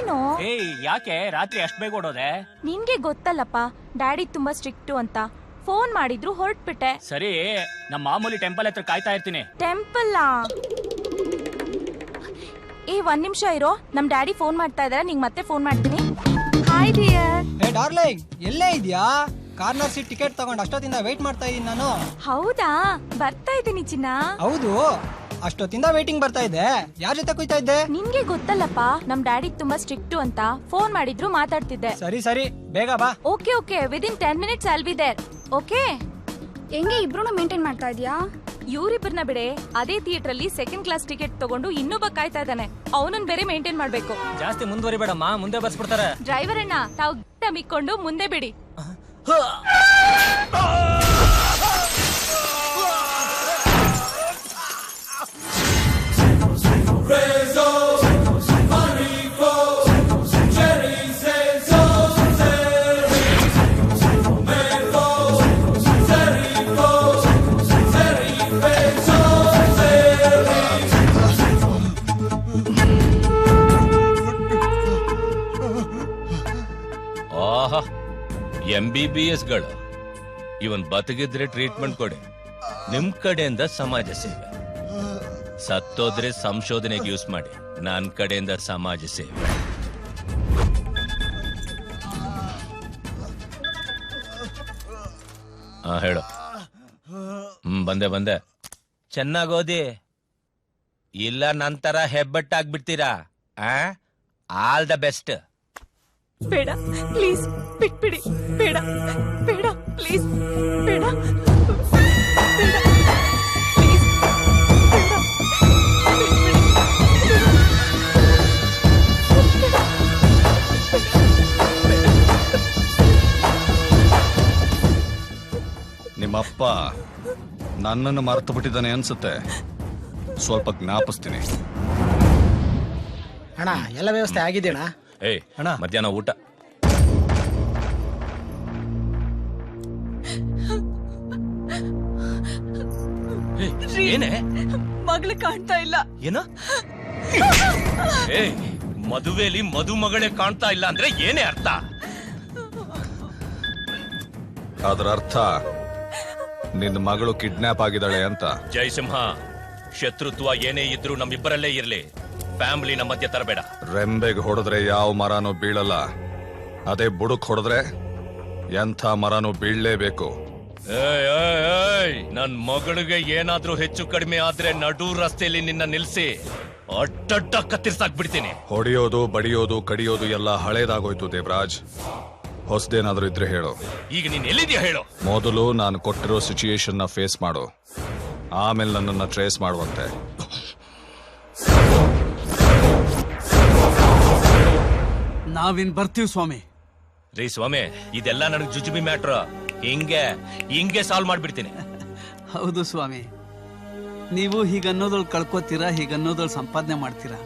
ಏನು? ಏಯ್ ಯಾಕೆ? ರಾತ್ರಿ ಅಷ್ಟ್ ಬೇಗ ಓಡೋದೆ? ನಿನ್ಗೆ ಗೊತ್ತಲ್ಲಪ್ಪ ಡ್ಯಾಡಿ ತುಂಬಾ ಸ್ಟ್ರಿಕ್ಟು ಅಂತ. ಫೋನ್ ಮಾಡಿದ್ರು ಹೊರಟ್ಬಿಟ್ಟೆ. ಸರಿ ನಮ್ಮ ಮಾಮೂಲಿ ಟೆಂಪಲ್ ಹತ್ರ ಕಾಯ್ತಾ ಇರ್ತೀನಿ. ಟೆಂಪಲ್ ಏ ಒಂದ್ ನಿಮಿಷ ಇರೋ. ನಮ್ ಡ್ಯಾಡಿ ಫೋನ್ ಮಾಡ್ತಾ ಇದಾರೆ ನಿಂಗ್ ಮತ್ತೆ ಫೋನ್ ಮಾಡ್ತೀನಿ. ಹಾಯ್ ಡಿಯರ್ ಏ ಡಾರ್ಲಿಂಗ್ ಎಲ್ಲೇ ಇದೆಯಾ? ಕಾರ್ನರ್ ಸೀಟ್ ಟಿಕೆಟ್ ತಗೊಂಡು ಅಷ್ಟೊತ್ತಿಂದ ವೆಯ್ಟ್ ಮಾಡ್ತಾ ಇದ್ದೀನಿ ನಾನು. ಹೌದಾ? ಬರ್ತಾ ಇದ್ದೀನಿ ಚಿನ್ನ. ಹೌದು. ಅಷ್ಟೊತ್ತಿಂದ ವೇಟಿಂಗ್ ಬರ್ತಾ ಇದೆ. ಯಾರ ಜೊತೆ ಕುಯ್ತಾ ಇದ್ದೆ? ನಿನ್ಗೆ ಗೊತ್ತಲ್ಲಪ್ಪ ನಮ್ ಡ್ಯಾಡಿ ತುಂಬಾ ಸ್ಟ್ರಿಕ್ಟ್ ಅಂತ ಫೋನ್ ಮಾಡಿದ್ರು ಮಾತಾಡ್ತಿದ್ದೆ. ಸರಿ ಸರಿ ಬೇಗ ಬಾ. Okay okay within ten minutes I'll be there okay? ಹೆಂಗೆ ಇಬ್ರು ಮೇಂಟೈನ್ ಮಾಡ್ತಾ ಇದೀಯಾ? ಇವ್ರಿಬ್ಬರನ್ನ ಬಿಡೆ ಅದೇ ಥಿಯೇಟರ್ ಅಲ್ಲಿ ಸೆಕೆಂಡ್ ಕ್ಲಾಸ್ ಟಿಕೆಟ್ ತಗೊಂಡು ಇನ್ನೊಬ್ಬ ಕಾಯ್ತಾ ಇದ್ದಾನೆ. ಅವನನ್ ಬೇರೆ ಮೇಂಟೈನ್ ಮಾಡ್ಬೇಕು. ಜಾಸ್ತಿ ಮುಂದುವರಿಬೇಡಮ್ಮ ಮುಂದೆ ಬರ್ಸ್ಬಿಡ್ತಾರೆ. ಡ್ರೈವರ್ ಅಣ್ಣ ತಾವು ಮಿಕ್ಕೊಂಡು ಮುಂದೆ ಬಿಡಿ. ಆಹಾ ಎಂ ಬಿ ಬಿ ಎಸ್ಗಳು. ಇವನ್ ಬದುಕಿದ್ರೆ ಟ್ರೀಟ್ಮೆಂಟ್ ಕೊಡಿ. ನಿಮ್ ಕಡೆಯಿಂದ ಸಮಾಜ ಸೇವೆ. ಸತ್ತೋದ್ರೆ ಸಂಶೋಧನೆಗೆ ಯೂಸ್ ಮಾಡಿ. ನನ್ ಕಡೆಯಿಂದ ಸಮಾಜ ಸೇವೆ. ಹಾ ಹೇಳು. ಹ್ಮ್, ಬಂದೆ ಬಂದೆ. ಚೆನ್ನಾಗ್ ಓದಿ. ಇಲ್ಲ ನಂತರ ಹೆಬ್ಬಟ್ಟಾಗ್ಬಿಡ್ತೀರಾ ಆ? All the best. ಬೇಡ ಪ್ಲೀಸ್ ಬಿಟ್ಬಿಡಿ. ಬೇಡ ಬೇಡ ಪ್ಲೀಸ್ ಬೇಡ. ನಿಮ್ಮಪ್ಪ ನನ್ನನ್ನು ಮರೆತು ಬಿಟ್ಟಿದ್ದಾನೆ ಅನ್ಸುತ್ತೆ. ಸ್ವಲ್ಪ ಜ್ಞಾಪಿಸ್ತೀನಿ. ಅಣ್ಣ ಎಲ್ಲ ವ್ಯವಸ್ಥೆ ಆಗಿದೆ ಅಣ್ಣ ಏಯ್ ಅಣ್ಣ. ಮಧ್ಯಾಹ್ನ ಊಟ. ಏಯ್, ಏನೇ? ಮಗಳು ಕಾಣ್ತಾ ಇಲ್ಲ. ಏನ? ಏಯ್ ಮದುವೆಲಿ ಮದುಮಗಳೇ ಕಾಣ್ತಾ ಇಲ್ಲ ಅಂದ್ರೆ ಏನೇ ಅರ್ಥ? ಅದರ ಅರ್ಥ ನಿನ್ನ ಮಗಳು ಕಿಡ್ನಾಪ್ ಆಗಿದ್ದಾಳೆ ಅಂತ. ಜಯಸಿಂಹ ಶತ್ರುತ್ವ ಏನೇ ಇದ್ರೂ ನಮ್ಮಿಬ್ಬರಲ್ಲೇ ಇರ್ಲಿ. ಫ್ಯಾಮಿಲಿ ನ ಮಧ್ಯೆ ತರಬೇಡ. ರೆಂಬೆಗೆ ಹೊಡೆದ್ರೆ ಯಾವ ಮರನೂ ಬೀಳಲ್ಲ. ಅದೇ ಬುಡಕ್ ಹೊಡೆದ್ರೆ ಎಂಥ ಮರನೂ ಬೀಳಲೇಬೇಕು. ಏಯ್, ಏಯ್, ಏಯ್, ನನ್ ಮಗಳಿಗೆ ಏನಾದ್ರೂ ಹೆಚ್ಚು ಕಡಿಮೆ ಆದ್ರೆ ನಡು ರಸ್ತೆಯಲ್ಲಿ ನಿನ್ನ ನಿಲ್ಸಿ. ಅಡ್ಡಡ್ಡ ಕತ್ತಿರ್ಸಾಕ್ಬಿಡ್ತೀನಿ ಹೊಡೆಯೋದು ಬಡಿಯೋದು ಕಡಿಯೋದು ಎಲ್ಲ ಹಳೇದಾಗೋಯ್ತು ದೇವರಾಜ್. ಹೊಸದೇನಾದ್ರೂ ಇದ್ರೆ ಹೇಳು. ಈಗ ನೀನ್ ಎಲ್ಲಿದ್ಯಾ ಹೇಳು? ಮೊದಲು ನಾನು ಕೊಟ್ಟಿರೋ ಸಿಚುಯೇಷನ್ನ ಫೇಸ್ ಮಾಡು. ಆಮೇಲೆ ನನ್ನನ್ನು ಟ್ರೇಸ್ ಮಾಡುವಂತೆ. ನಾವಿನ್ ಬರ್ತೀವಿ ಸ್ವಾಮಿ. ರೀ ಸ್ವಾಮಿ ಇದೆಲ್ಲ ನನಗೆ ಜುಜುಬಿ ಮ್ಯಾಟ್ರ್. ಹಿಂಗೆ ಹಿಂಗೆ ಸಾಲ್ವ್ ಮಾಡ್ಬಿಡ್ತೀನಿ. ಹೌದು ಸ್ವಾಮಿ. ನೀವು ಹೀಗನ್ನೋದ್ರಲ್ಲಿ ಕಳ್ಕೊತೀರಾ ಹೀಗನ್ನೋದ್ರಲ್ಲಿ ಸಂಪಾದನೆ ಮಾಡ್ತೀರಾ?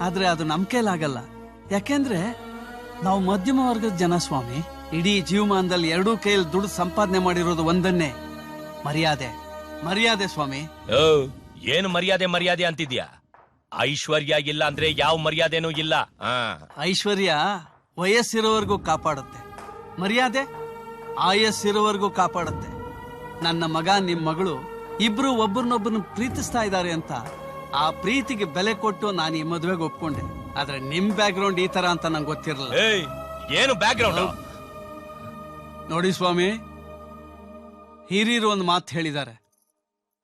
ಆದ್ರೆ ಅದು ನಮ್ ಕೈಲಾಗಲ್ಲ. ಯಾಕೆಂದ್ರೆ ನಾವು ಮಧ್ಯಮ ವರ್ಗದ ಜನ ಸ್ವಾಮಿ. ಇಡೀ ಜೀವಮಾನದಲ್ಲಿ ಎರಡೂ ಕೈಯಲ್ಲಿ ದುಡ್ಡು ಸಂಪಾದನೆ ಮಾಡಿರೋದು ಒಂದನ್ನೇ. ಮರ್ಯಾದೆ. ಮರ್ಯಾದೆ ಸ್ವಾಮಿ. ಓ ಏನು ಮರ್ಯಾದೆ ಮರ್ಯಾದೆ ಅಂತಿದ್ಯಾ? ಐಶ್ವರ್ಯ ಇಲ್ಲ ಅಂದ್ರೆ ಯಾವ ಮರ್ಯಾದೆನೂ ಇಲ್ಲ. ಆ. ಐಶ್ವರ್ಯ ವಯಸ್ಸಿರೋವರೆಗೂ ಕಾಪಾಡುತ್ತೆ. ಮರ್ಯಾದೆ ಆಯಸ್ಸಿರೋವರೆಗೂ ಕಾಪಾಡುತ್ತೆ. ನನ್ನ ಮಗ ನಿಮ್ ಮಗಳು ಇಬ್ರು ಒಬ್ಬರನ್ನೊಬ್ಬರನ್ನ ಪ್ರೀತಿಸ್ತಾ ಇದ್ದಾರೆ ಅಂತ ಆ ಪ್ರೀತಿಗೆ ಬೆಲೆ ಕೊಟ್ಟು ನಾನು ಈ ಮದುವೆಗೆ ಒಪ್ಕೊಂಡೆ. ಆದ್ರೆ ನಿಮ್ ಬ್ಯಾಕ್ ಗ್ರೌಂಡ್ ಈ ತರ ಅಂತ ನಂಗೆ ಗೊತ್ತಿರಲ್ಲ. ಏಯ್ ಏನು ಬ್ಯಾಕ್ ಗ್ರೌಂಡ್ ನೋಡಿ ಸ್ವಾಮಿ ಹಿರಿಯರು ಒಂದು ಮಾತು ಹೇಳಿದ್ದಾರೆ.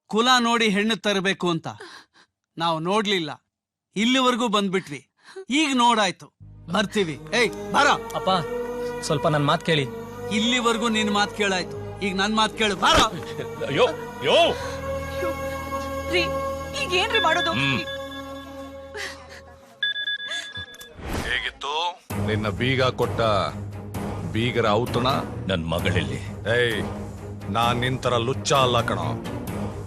ಕುಲ ನೋಡಿ ಹೆಣ್ಣು ತರಬೇಕು ಅಂತ. ನಾವು ನೋಡ್ಲಿಲ್ಲ. ಇಲ್ಲಿವರೆಗೂ ಬಂದ್ಬಿಟ್ವಿ. ಈಗ ನೋಡಾಯ್ತು. ಬರ್ತೀವಿ. ಏಯ್ ಬರ. ಅಪ್ಪ ಸ್ವಲ್ಪ ನನ್ ಮಾತು ಕೇಳಿ. ಇಲ್ಲಿವರೆಗೂ ನಿನ್ ಮಾತು ಕೇಳಾಯ್ತು. ಈಗ ನನ್ ಮಾತು ಕೇಳು. ಬಾರ. ಅಯ್ಯೋ ಯೋ ರೀ ಈಗ ಏನ್ರಿ ಮಾಡೋದು. ಹೇಗಿತ್ತು? ನಿನ್ನ ಬೀಗ ಕೊಟ್ಟ ಬೀಗರ ಔತಣ? ನನ್ ಮಗಳಲ್ಲಿ. ಏಯ್ ನಾನ್ ನಿಂತರ ಲುಚ್ಚ ಅಲ್ಲ ಕಣೋ.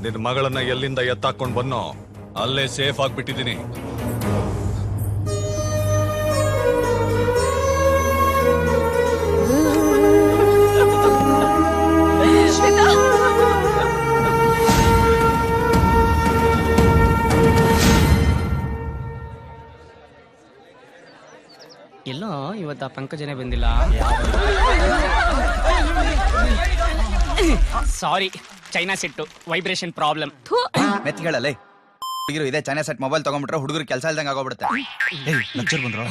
ನಿನ್ ಮಗಳನ್ನ ಎಲ್ಲಿಂದ ಎತ್ತಾಕೊಂಡ್ ಬನ್ನೋ ಅಲ್ಲೇ ಸೇಫ್ ಆಗ್ಬಿಟ್ಟಿದೀನಿ ಎಲ್ಲೋ ಇವತ್ತು ಆ ಪಂಕಜನೇ ಬಂದಿಲ್ಲ. Sorry China set vibration problem ಮೆತ್ತಿಗಳಲ್ಲೇ. ಹುಡುಗಿರು ಇದೆ ಚೈನಾ ಸೆಟ್ ಮೊಬೈಲ್ ತಗೊಂಡ್ಬಿಟ್ರೆ ಹುಡುಗರು ಕೆಲಸ ಇಲ್ದಂಗೆ ಆಗೋಗ್ಬಿಡುತ್ತೆ. ಬಂದ್ರು.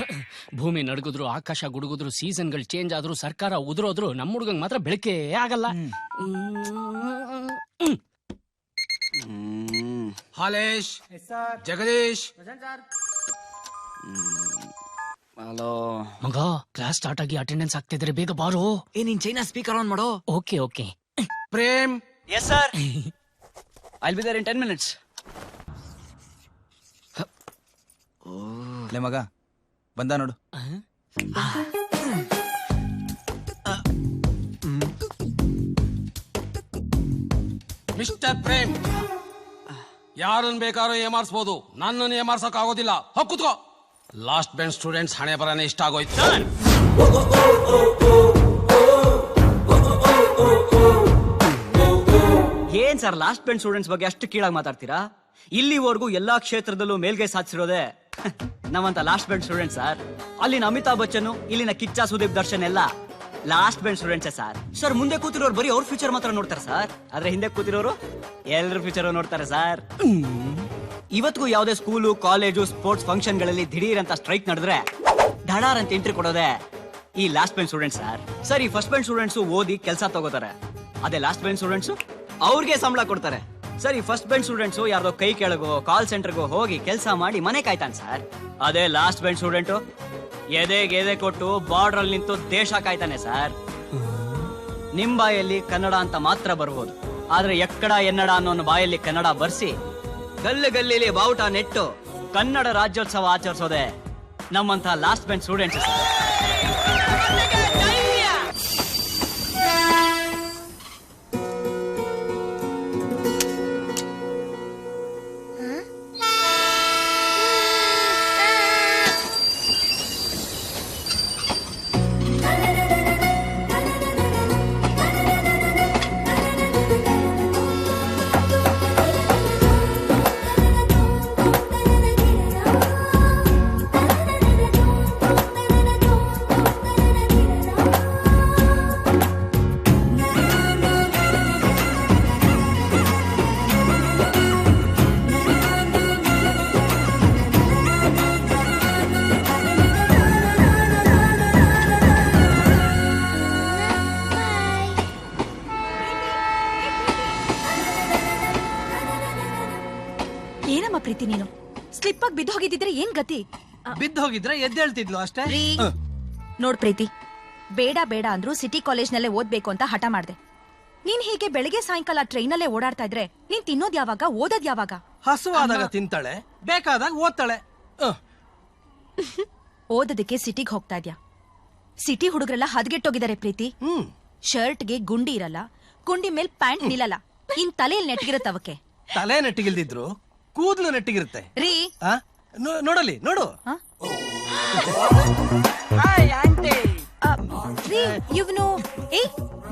ಭೂಮಿ ನಡುಗಿದ್ರು ಆಕಾಶ ಗುಡುಗಿದ್ರು ಸೀಸನ್ಗಳು ಚೇಂಜ್ ಆದ್ರು ಸರ್ಕಾರ ಉದುರೋದ್ರು ನಮ್ಮ ಹುಡುಗಂಗೆ ಮಾತ್ರ ಬೆಳಕೆ ಆಗಲ್ಲ. ಹಾಲೇಶ್ ಜಗದೀಶ್. ಹಲೋ ಮಗ ಕ್ಲಾಸ್ ಸ್ಟಾರ್ಟ್ ಆಗಿ ಅಟೆಂಡೆನ್ಸ್ ಆಗ್ತಿದ್ರೆ ಬೇಗ ಬಾರೋ. ಏ ನೀನ್ ಚೈನಾ ಸ್ಪೀಕರ್ ಆನ್ ಮಾಡೋ. Okay okay Prem. Yes sir I'll be there in ten minutes ಲೇ ಮಗ ಬಂದ ನೋಡು. ಮಿಸ್ಟರ್ ಪ್ರೇಮ್ ಯಾರನ್ನ ಬೇಕಾದ್ರೂ ಏಮಾರ್ಸ್ಬೋದು. ನನ್ನನ್ನು ಏಮಾರ್ಸಕ್ ಆಗೋದಿಲ್ಲ ಹೋಗ್ ಕೂತ್ಕೋ. ಲಾಸ್ಟ್ ಬೆಂಚ್ ಸ್ಟೂಡೆಂಟ್ಸ್ ಹಣೆ ಬರನೇ ಇಷ್ಟ ಆಗೋಯ್ತು. ಏನ್ ಸರ್ ಲಾಸ್ಟ್ ಬೆಂಚ್ ಸ್ಟೂಡೆಂಟ್ಸ್ ಬಗ್ಗೆ ಅಷ್ಟು ಕೀಳಾಗಿ ಮಾತಾಡ್ತೀರಾ? ಇಲ್ಲಿವರೆಗೂ ಎಲ್ಲಾ ಕ್ಷೇತ್ರದಲ್ಲೂ ಮೇಲ್ಗೈ ಸಾಧಿಸಿರೋದೆ ನಮ್ಮಂತ ಲಾಸ್ಟ್ ಬೆಂಚ್ ಸ್ಟೂಡೆಂಟ್ ಸರ್ ಅಲ್ಲಿನ ಅಮಿತಾಬ್ ಬಚ್ಚನ್, ಇಲ್ಲಿನ ಕಿಚ್ಚ ಸುದೀಪ್ ದರ್ಶನ್ ಎಲ್ಲ last bench students sir sir ಮುಂದೆ ಕೂತಿರೋರು ಬರೀ ಅವ್ರ ಫ್ಯೂಚರ್ ಮಾತ್ರ ನೋಡ್ತಾರೆ ಸರ್ ಆದ್ರೆ ಹಿಂದೆ ಕೂತಿರೋರು ಎಲ್ಲರ ಫ್ಯೂಚರ್ ನೋಡ್ತಾರೆ ಸರ್ ಇವತ್ತಿಗೂ ಯಾವುದೇ ಸ್ಕೂಲು, ಕಾಲೇಜು, ಸ್ಪೋರ್ಟ್ಸ್ ಫಂಕ್ಷನ್ಗಳಲ್ಲಿ ದಿಢೀರ್ ಅಂತ ಸ್ಟ್ರೈಕ್ ನಡೆದ್ರೆ ಧಡಾರ್ ಅಂತ ಎಂಟ್ರಿ ಕೊಡೋದೆ ಈ last bench student sir. Sir ಈ ಫಸ್ಟ್ ಬೆಂಚ್ ಸ್ಟೂಡೆಂಟ್ಸ್ ಓದಿ ಕೆಲಸ ತಗೋತಾರೆ. ಅದೇ ಲಾಸ್ಟ್ ಬೆಂಚ್ ಸ್ಟೂಡೆಂಟ್ಸ್ ಅವ್ರಿಗೆ ಸಂಬಳ ಕೊಡ್ತಾರೆ. ಸರ್ ಈ ಫಸ್ಟ್ ಬೆಂಚ್ ಸ್ಟೂಡೆಂಟ್ಸ್ ಯಾರ್ದೋ ಕೈ ಕೆಳಗೋ ಕಾಲ್ ಸೆಂಟರ್ಗೋ ಹೋಗಿ ಕೆಲಸ ಮಾಡಿ ಮನೆ ಕಾಯ್ತಾನೆ ಸರ್. ಅದೇ ಲಾಸ್ಟ್ ಬೆಂಚ್ ಸ್ಟೂಡೆಂಟು ಎದೆಗೆ ಎದೆ ಕೊಟ್ಟು ಬಾರ್ಡರ್ ಅಲ್ಲಿ ನಿಂತು ದೇಶ ಕಾಯ್ತಾನೆ ಸರ್. ನಿಮ್ ಬಾಯಲ್ಲಿ ಕನ್ನಡ ಅಂತ ಮಾತ್ರ ಬರ್ಬೋದು. ಆದ್ರೆ ಎಕ್ಕಡ ಎನ್ನಡ ಅನ್ನೋ ಬಾಯಲ್ಲಿ ಕನ್ನಡ ಬರ್ಸಿ ಗಲ್ಲಿ ಗಲ್ಲಿಲಿ ಬಾವುಟ ನೆಟ್ಟು ಕನ್ನಡ ರಾಜ್ಯೋತ್ಸವ ಆಚರಿಸೋದೆ ನಮ್ಮಂತ ಲಾಸ್ಟ್ ಬೆಂಚ್ ಸ್ಟೂಡೆಂಟ್ಸ್ ಬಿದ್ದು ಹೋಗಿದ್ದಿದ್ರೆ ಏನ್ ಗತಿ? ಬಿದ್ದು ಹೋಗಿದ್ರೆ ಎದ್ದೇಳ್ತಿದ್ಲು ಅಷ್ಟೇ? ನೋಡ್ ಪ್ರೀತಿ. ಬೇಡ ಬೇಡ ಅಂದ್ರು ಸಿಟಿ ಕಾಲೇಜ್ನಲ್ಲೇ ಓದ್ಬೇಕು ಅಂತ ಹಠ ಮಾಡ್ದೆ. ನೀನ್ ಹೀಗೆ ಬೆಳಿಗ್ಗೆ ಸಾಯಂಕಾಲ ಟ್ರೈನಲ್ಲೇ ಓಡಾಡ್ತಾ ಇದ್ರೆ ನೀನ್ ತಿನ್ನೋದ್ ಯಾವಾಗ ಓದೋದ್ ಯಾವಾಗ? ಹಸುವಾದಾಗ ತಿಂತಾಳೆ ಬೇಕಾದಾಗ ಓದ್ತಾಳೆ. ಅಹ್, ಓದೋದಕ್ಕೆ ಸಿಟಿಗ್ ಹೋಗ್ತಾ ಇದ್ಯಾ? ಸಿಟಿ ಹುಡುಗರೆಲ್ಲ ಹದಗೆಟ್ಟೋಗಿದ್ದಾರೆ ಪ್ರೀತಿ. ಶರ್ಟ್ಗೆ ಗುಂಡಿ ಇರಲ್ಲ ಗುಂಡಿ ಮೇಲ್ ಪ್ಯಾಂಟ್ ನಿಲ್ಲಲ್ಲ ಇನ್ ತಲೆಯಲ್ಲಿ ನೆಟ್ಗಿರತ್ತ ಅವಕ್ಕೆ. ತಲೆ ನೆಟ್ಟಿಗಿಲ್ದಿದ್ರು ಕೂದಲು ನೆಟ್ಟಿಗಿರುತ್ತೆ ರೀ. ಆ? ನೋಡಲಿ ನೋಡು. ಇವನು ಇವ್ನು ಏ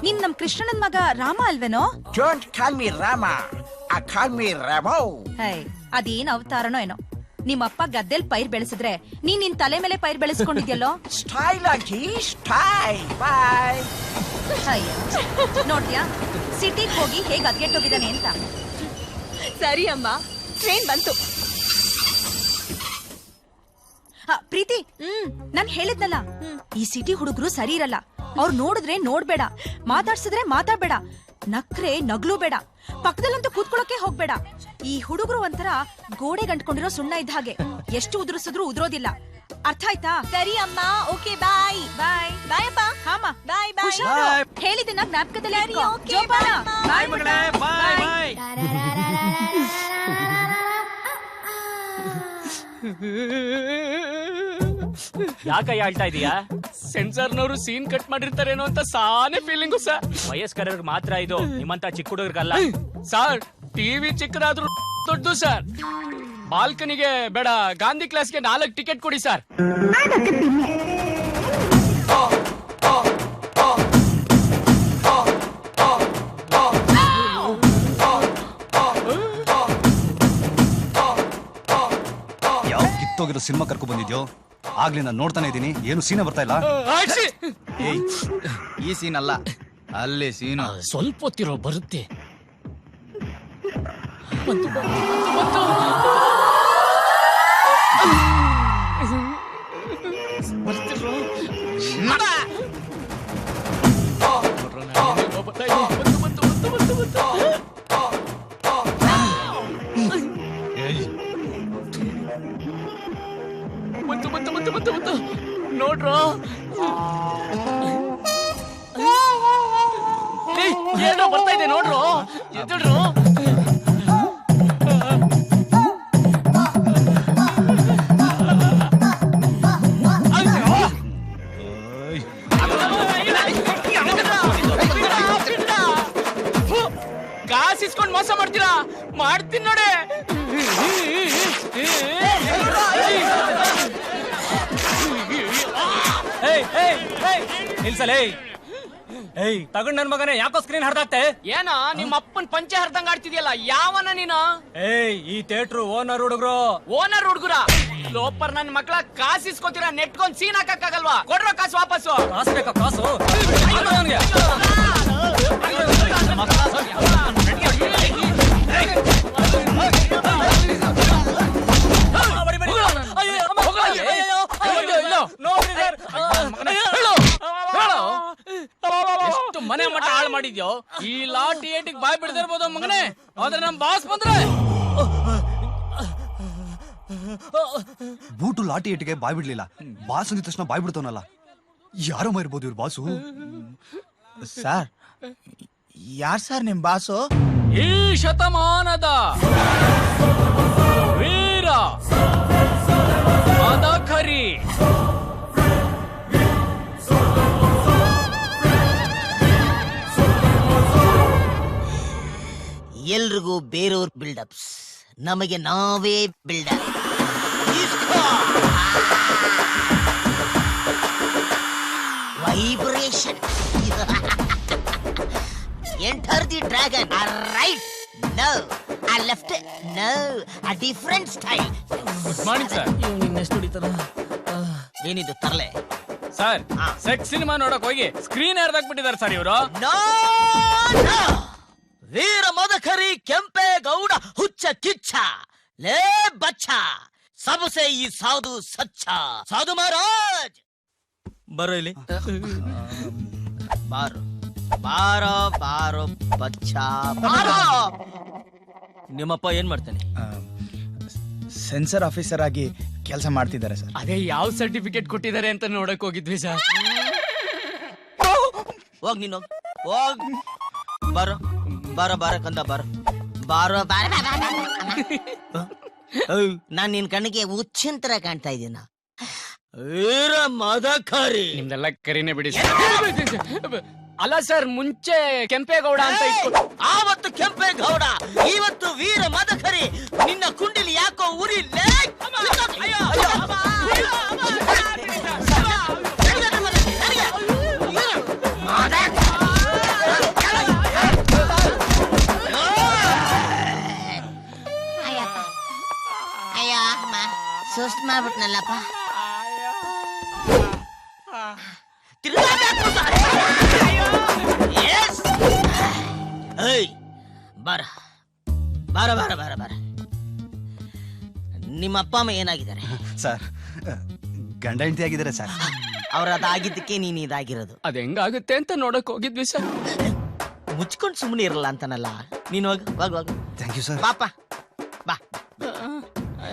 ನೀನ್ ನಮ್ ಕೃಷ್ಣನ್ ಮಗ Rama ಅಲ್ವೇನೋ? Don't call me Rama. ಆ ಕಾಲ್ ಮಿ ರಾಮೋ. ಹೈ ಅದೇನ್ ಅವತಾರನೋ ಏನೋ. ನಿಮ್ಮಪ್ಪ ಗದ್ದೆಲ್ ಪೈರ್ ಬೆಳೆಸಿದ್ರೆ ನೀನ್ ನಿನ್ ತಲೆ ಮೇಲೆ ಪೈರ್ ಬೆಳೆಸ್ಕೊಂಡಿದ್ಯಲ್ಲೋ? ಸ್ಟೈಲ್ ಆಗಿ ಸ್ಟೈಲ್ ಬಾಯ್ ಅಯ್ಯ ಸಿಟಿಗೆ ಸಿಟಿಗ್ ಹೋಗಿ ಹೇಗ್ ಅದ್ಗೆಟ್ಟೋಗಿದ್ದಾನೆ ಅಂತ. ಸರಿ ಅಮ್ಮ ಟ್ರೈನ್ ಬಂತು. ಪ್ರೀತಿ ಹ್ಮ್ ನಾನ್ ಹೇಳಿದ್ನಲ್ಲ. ಈ ಸಿಟಿ ಹುಡುಗರು ಸರಿ ಇರಲ್ಲ. ಅವ್ರು ನೋಡಿದ್ರೆ ನೋಡ್ಬೇಡ. ಮಾತಾಡ್ಸಿದ್ರೆ ಮಾತಾಡ್ಬೇಡ. ನಕ್ರೆ ನಗ್ಲು ಬೇಡ. ಪಕ್ಕದಲ್ಲಂತೂ ಕೂತ್ಕೊಳ್ಳೋಕೆ ಹೋಗ್ಬೇಡ. ಈ ಹುಡುಗರು ಒಂಥರ ಗೋಡೆ ಗಂಟ್ಕೊಂಡಿರೋ ಸುಣ್ಣ ಇದ್ದ ಹಾಗೆ. ಎಷ್ಟು ಉದುರಿಸಿದ್ರು ಉದುರೋದಿಲ್ಲ. ಅರ್ಥ ಆಯ್ತಾ? ಸರಿ ಅಮ್ಮ. ಓಕೆ ಬಾಯ್ ಬಾಯ್ ಬಾಯ್ ಅಪ್ಪ. ಹಾಮ. ಬಾಯ್ ಬಾಯ್ Bye. ಹೇಳಿದ್ದನ್ನ ಜ್ಞಾಪಕದಲ್ಲಿ ಇಟ್ಕೋ. ಜೋಪಾನ. ಬಾಯ್ ಮಗಳೇ. ಬಾಯ್ ಬಾಯ್ ಯಾಕಯ್ಯ ಹೇಳ್ತಾ ಇದೀಯಾ? ಸೆನ್ಸರ್ನವರು ಸೀನ್ ಕಟ್ ಮಾಡಿರ್ತಾರೇನೋ ಅಂತ ಸಾನೆ ಫೀಲಿಂಗು ಸರ್ ವಯಸ್ಕರಿಗೆ ಮಾತ್ರ ಇದು ನಿಮ್ಮಂತ ಚಿಕ್ಕ ಹುಡುಗರಿಗಲ್ಲ. ಸರ್ ಟಿವಿ ಚಿಕ್ಕದಾದ್ರೂ ದೊಡ್ಡದು ಸರ್. ಬಾಲ್ಕನಿಗೆ ಬೇಡ ಗಾಂಧಿ ಕ್ಲಾಸ್ಗೆ ನಾಲ್ಕು ಟಿಕೆಟ್ ಕೊಡಿ ಸರ್. ಯಾವ ಕಿತ್ತೋಗಿರೋ ಸಿನಿಮಾ ಕರ್ಕೊ ಬಂದಿದ್ಯೋ? ಆಗ್ಲಿ ನಾನು ನೋಡ್ತಾನೆ ಇದ್ದೀನಿ. ಏನು ಸೀನ ಬರ್ತಾ ಇಲ್ಲ? ಏಯ್ ಈ ಸೀನ್ ಅಲ್ಲ. ಅಲ್ಲಿ ಸೀನು ಸ್ವಲ್ಪ ಹೊತ್ತಿರೋ ಬರುತ್ತೆ. ಬಂತು. ಏಯ್, ಏನೋ ಬರ್ತಾ ಇದೆ ನೋಡ್ರು. ಎದ್ದುಡ್ರು ಇಸ್ಕೊಂಡ್ ಮೋಸ ಮಾಡ್ತೀರಾ? ಮಾಡ್ತೀನಿ ನೋಡಿ. ನಿಲ್ಸಲೇ ಏಯ್ ತಗೊಂಡ್ ನನ್ ಮಗನೇ ಯಾಕೋ ಸ್ಕ್ರೀನ್ ಹರ್ದಾಕ್ತೆ ಏನ ನಿಮ್ಮ ಅಪ್ಪನ್ ಪಂಚೆ ಹರ್ದಂಗ ಆಡ್ತಿದ್ಯಲ್ಲ ಯಾವನ ನೀನು? ಏಯ್ ಈ ಥಿಯೇಟ್ರು ಓನರ್ ಹುಡುಗ್ರು. ಓನರ್ ಹುಡುಗರ? ಲೋಪರ್ ನನ್ ಮಕ್ಳ ಕಾಸು ಇಸ್ಕೊತೀರಾ ನೆಟ್ಕೊಂಡ್ ಸೀನ್ ಹಾಕಕ್ಕಾಗಲ್ವಾ? ಕೊಡ್ರೋ ಕಾಸು ವಾಪಸ್ಸು. ಕಾಸು ಬೇಕಾ ಕಾಸು? ಮಾಡಿದ್ಯೋ? ಈ ಲಾಟಿ ಏಟಿಗೆ ಬಾಯ್ ಬಿಡ್ದಿರ್ಬೋದು ಮಗನೇ. ಆದ್ರೆ ನಮ್ ಬಾಸ್ ಬಂದ್ರೆ? ಬೂಟು ಲಾಟಿ ಏಟಿಗೆ ಬಾಯ್ ಬಿಡ್ಲಿಲ್ಲ. ಬಾಸ್ ಅಂದಿದ ತಕ್ಷಣ ಬಾಯ್ ಬಿಡ್ತಾವನಲ್ಲ. ಯಾರೋ ಇರ್ಬೋದು ಇವ್ರ ಬಾಸು. ಸರ್ ಯಾರ್ ಸರ್ ನಿಮ್ ಬಾಸು? ಈ ಶತಮಾನದ ವೀರ ಮದಕರಿ ಎಲ್ರಿಗೂ ಬೇರೆಯವ್ರ ಬಿಲ್ಡಪ್ಸ್ ನಮಗೆ ನಾವೇ buildup vibration enter the dragon. Right no ಆ ಲೆಫ್ಟ್ ನೋ ಆ different style good morning sir ಏನಿದು ತರಲೆ? ಸರ್ ಸೆಕ್ಸ್ ಸಿನಿಮಾ ನೋಡಕ್ ಹೋಗಿ ಸ್ಕ್ರೀನ್ ಬಿಟ್ಟಿದ್ದಾರೆ ಸರ್ ಇವರು? No no Veera Madakari Kempegowda Huchcha Kichcha. ಲೇ ಬಚ್ಚ. ಸಬಸೆ ಈ ಸಾಧು ಸಚ್ಚ. ಸಾಧು ಮಹಾರಾಜ್. ಬರೋ ಇಲ್ಲಿ. ಬಾರು. ಬಾರೋ ಬಾರೋ ಬಚ್ಚ. ಬಾರೋ. ನಿಮ್ಮಪ್ಪ ಏನ್ ಮಾಡ್ತಾನೆ? ಸೆನ್ಸರ್ ಆಫೀಸರ್ ಆಗಿ ಕೆಲಸ ಮಾಡ್ತಿದ್ದಾರೆ ಸರ್. ಅದೇ ಯಾವ ಸರ್ಟಿಫಿಕೇಟ್ ಕೊಟ್ಟಿದ್ದಾರೆ ಅಂತ ನೋಡಕ್ ಹೋಗಿದ್ವಿ ಸರ್. ಹೋಗ್ ನೀನು. ಹೋಗ್. ಬಾರೋ. ಬಾರೋ ಬಾರ ಕಂದ ಬಾರ ಬಾರೋ ಬಾರ ನಾನ್ ನಿನ್ ಕಣ್ಣಿಗೆ ಉಚ್ಚಂತರ ಕಾಣ್ತಾ ಇದೀನ ಮದಕರಿ ನಿಮ್ದೆಲ್ಲ ಕರಿನೇ ಬಿಡಿ ಅಲ ಅಲ್ಲ ಸರ್ ಮುಂಚೆ ಕೆಂಪೇಗೌಡ ಅಂತ ಇತ್ತು ಆವತ್ತು ಕೆಂಪೇಗೌಡ ಇವತ್ತು ವೀರ ಮದಕರಿ ನಿನ್ನ ಕುಂಡಿಲಿ ಯಾಕೋ ಉರಿ ಅಯ್ಯ ಅಮ್ಮ ಸುಸ್ತ್ ಮಾಡ್ಬಿಟ್ನಲ್ಲಪ್ಪ ಬಾರ ಬಾರ ಬಾರ ಬಾರ ಬಾರ ನಿಮ್ಮ ಅಪ್ಪ ಅಮ್ಮ ಏನಾಗಿದ್ದಾರೆ? ಸರ್ ಗಂಡ ಹೆಂಡತಿ ಆಗಿದ್ದಾರೆ ಸರ್ ಅವ್ರ ಅದಾಗಿದ್ದಕ್ಕೆ ನೀನು ಇದಾಗಿರೋದು. ಅದು ಹೆಂಗಾಗುತ್ತೆ ಅಂತ ನೋಡಕ್ ಹೋಗಿದ್ವಿ ಸರ್ ಮುಚ್ಕೊಂಡು ಸುಮ್ಮನೆ ಇರಲ್ಲ ಅಂತನಲ್ಲ. ನೀನು ಹೋಗ್ ಹೋಗ್ ಹೋಗ್. ಥ್ಯಾಂಕ್ ಯು ಸರ್ ಪಾಪ ಬಾ.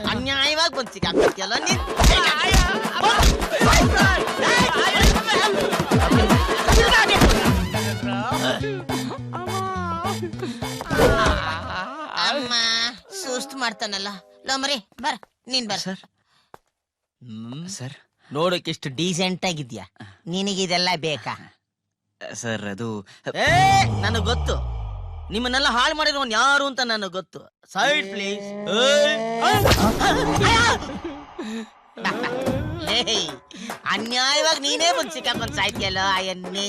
ಅನ್ಯಾಯವಾಗಿ ಬಂದ್ ಸಿಕ್ಕಾಕ್ತಿಯಲ್ಲ ನೀನ್? ಅಮ್ಮ ಸುಸ್ತ್ ಮಾಡ್ತಾನಲ್ಲ. ಲೋಮರಿ ಬರ ನೀನ್ ಬರ ಸರ್. ಹ್ಮ್? ಸರ್. ನೋಡಕ್ಕೆ ಎಷ್ಟು ಡೀಸೆಂಟ್ ಆಗಿದ್ಯಾ? ನಿನಗಿದೆಲ್ಲ ಬೇಕಾ? ಸರ್ ಅದು ನನಗ್ ಗೊತ್ತು. ನಿಮ್ಮನ್ನೆಲ್ಲ ಹಾಳು ಮಾಡಿರೋನ್ ಯಾರು ಅಂತ ನನಗೆ ಗೊತ್ತು. ಸೈಡ್ ಪ್ಲೀಸ್ ಅನ್ಯಾಯವಾಗಿ ನೀನೇ ಬಂದ್ ಸಿಕ್ಕಾಕೊಂಡ್ ಸಾಯ್ತಿಯಲ್ಲ ಎಣ್ಣೆ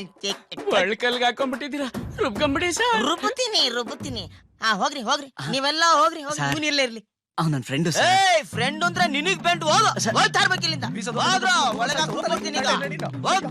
ಬಳ್ಕಲ್ಗೆ ಹಾಕೊಂಡ್ಬಿಟ್ಟಿದ್ದೀರಾ ರುಬ್ಕೊಂಬಿಡಿ ಸರ್. ರುಬ್ಬುತ್ತೀನಿ ರುಬ್ಬುತ್ತೀನಿ ಹಾ ಹೋಗ್ರಿ ಹೋಗ್ರಿ. ನೀವೆಲ್ಲ ಹೋಗ್ರಿ ಹೋಗ್ರಿ. ಇರ್ಲಿ. ನನ್ನ ಫ್ರೆಂಡು ಸರ್. ಏಯ್ ಫ್ರೆಂಡ್ ಅಂದ್ರೆ ನಿನಗ್ ಬೆಂಡ್ ಹೋಗು. ಹೋಗ್ತಾ ಇರ್ಬೇಕು ಇಲ್ಲಿಂದ. ಹೋಗ್ರು ಒಳಗೆ ಹಾಕ್ಬಿಡ್ತೀನಿ ಈಗ. ಹೋಗ್.